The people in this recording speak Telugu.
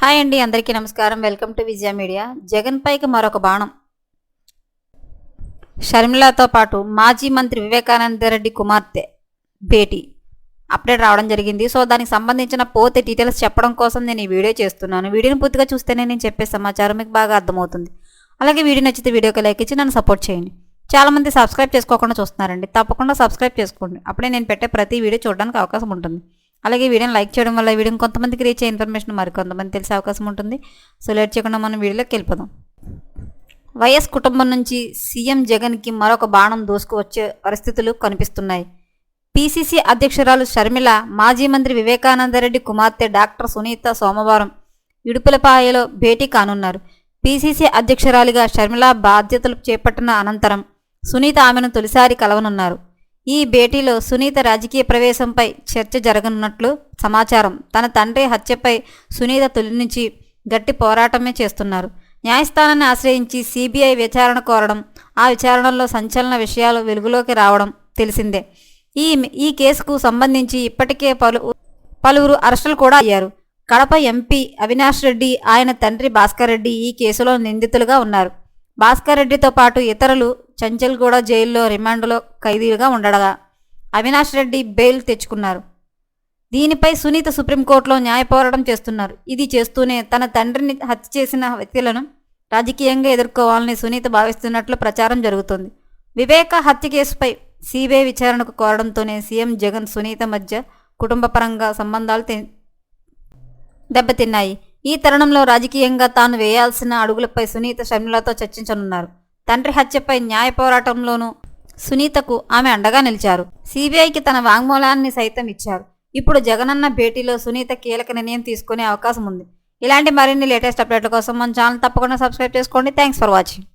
హాయ్ అండి అందరికీ నమస్కారం. Welcome to Vijaya media. Jagan పైకి మరొక బాణం. షర్మిలతో పాటు మాజీ మంత్రి వివేకానంద రెడ్డి కుమార్తె భేటీ అప్డేట్ రావడం జరిగింది. సో దానికి సంబంధించిన పోతే డీటెయిల్స్ చెప్పడం కోసం నేను ఈ వీడియో చేస్తున్నాను. వీడియోని పూర్తిగా చూస్తేనే నేను చెప్పే సమాచారం మీకు బాగా అర్థమవుతుంది. అలాగే వీడియో నచ్చితే వీడియోకి లైక్ ఇచ్చి నన్ను సపోర్ట్ చేయండి. చాలా మంది సబ్స్క్రైబ్ చేసుకోకుండా చూస్తున్నారండి. తప్పకుండా సబ్స్క్రైబ్ చేసుకోండి. అప్పుడే నేను పెట్టే ప్రతి వీడియో చూడడానికి అవకాశం ఉంటుంది. అలాగే వీడియోని లైక్ చేయడం వల్ల వీడియో కొంతమందికి రీచ్ అయ్యే ఇన్ఫర్మేషన్ మరి కొంతమంది తెలిసే అవకాశం ఉంటుంది. సో లేట్ చేయకుండా మనం వీడియోలోకి వెళ్ళిపోదాం. వైఎస్ కుటుంబం నుంచి సీఎం జగన్కి మరొక బాణం దూసుకువచ్చే పరిస్థితులు కనిపిస్తున్నాయి. పీసీసీ అధ్యక్షురాలు షర్మిల మాజీ మంత్రి వివేకానందరెడ్డి కుమార్తె డాక్టర్ సునీత సోమవారం ఇడుపులపాయలో భేటీ కానున్నారు. పీసీసీ అధ్యక్షురాలిగా షర్మిల బాధ్యతలు చేపట్టిన అనంతరం సునీత ఆమెను తొలిసారి కలవనున్నారు. ఈ భేటీలో సునీత రాజకీయ ప్రవేశంపై చర్చ జరగనున్నట్లు సమాచారం. తన తండ్రి హత్యపై సునీత తొలి నుంచి గట్టి పోరాటమే చేస్తున్నారు. న్యాయస్థానాన్ని ఆశ్రయించి సిబిఐ విచారణ కోరడం ఆ విచారణలో సంచలన విషయాలు వెలుగులోకి రావడం తెలిసిందే. ఈ ఈ కేసుకు సంబంధించి ఇప్పటికే పలు పలువురు అరెస్టులు కూడా అయ్యారు. కడప ఎంపీ అవినాష్ రెడ్డి ఆయన తండ్రి భాస్కర్ రెడ్డి ఈ కేసులో నిందితులుగా ఉన్నారు. భాస్కర్ రెడ్డితో పాటు ఇతరులు చంచల్గూడ జైల్లో రిమాండ్లో ఖైదీలుగా ఉండడగా అవినాష్ రెడ్డి బెయిల్ తెచ్చుకున్నారు. దీనిపై సునీత సుప్రీంకోర్టులో న్యాయ పోరాటం చేస్తున్నారు. ఇది చేస్తూనే తన తండ్రిని హత్య చేసిన వ్యక్తులను రాజకీయంగా ఎదుర్కోవాలని సునీత భావిస్తున్నట్లు ప్రచారం జరుగుతోంది. వివేక హత్య కేసుపై సిబిఐ విచారణకు కోరడంతోనే సీఎం జగన్ సునీత మధ్య కుటుంబపరంగా సంబంధాలు దెబ్బతిన్నాయి. ఈ తరుణంలో రాజకీయంగా తాను వేయాల్సిన అడుగులపై సునీత షర్మిలతో చర్చించనున్నారు. తండ్రి హత్యపై న్యాయ పోరాటంలోనూ సునీతకు ఆమె అండగా నిలిచారు. సిబిఐకి తన వాంగ్మూలాన్ని సైతం ఇచ్చారు. ఇప్పుడు జగనన్న భేటీలో సునీత కీలక నిర్ణయం తీసుకునే అవకాశం ఉంది ఇలాంటి మరిన్ని లేటెస్ట్ అప్డేట్ల కోసం మన ఛానల్ తప్పకుండా సబ్స్క్రైబ్ చేసుకోండి. Thanks for watching.